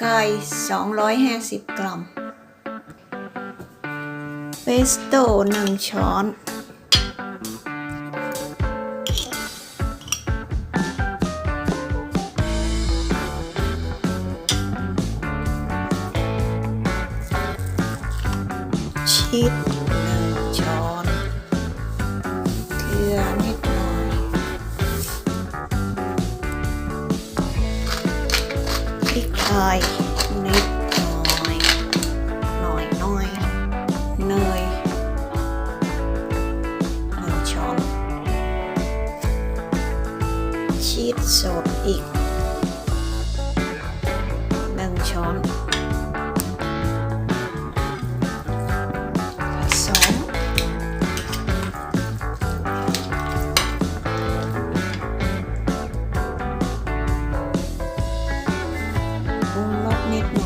ไก่ 250 กรัม เปสโต้1ช้อน ชีสายนิดหน่อยหน่อยหน่อยเนยหนึ่งช้อนชีสสดอีกหนึ่งช้อน ปรุง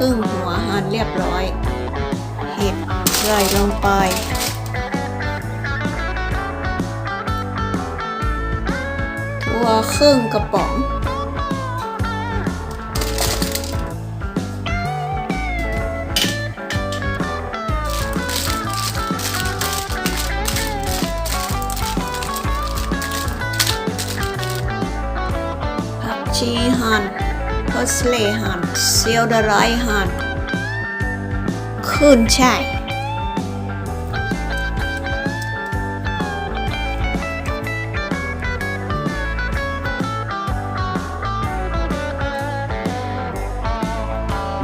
รึ่งหัวหั่นเรียบร้อย เห็ดใส่ลงไป ถั่วครึ่งกระป๋อง ผักชีหั่น พอสเลย์หั่นเซียวดะไรหั่นขึ้นช่าย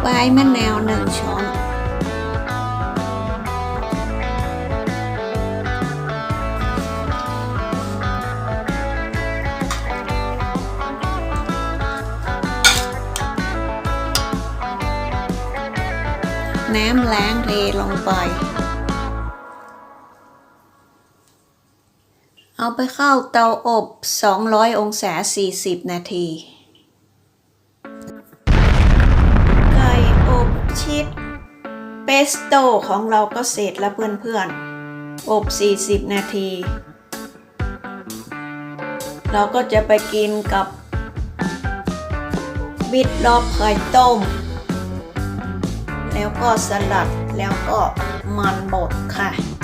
ใบมะนาวหนึ่งช้อน น้ำล้างเทลงไป เอาไปเข้าเตาอบ 200 องศา 40 นาที ไก่อบชีสเปสโต้ของเราก็เสร็จแล้วเพื่อนๆ อบ 40 นาที เราก็จะไปกินกับบิดรอบไข่ต้ม แล้วก็สลัดแล้วก็มันบดค่ะ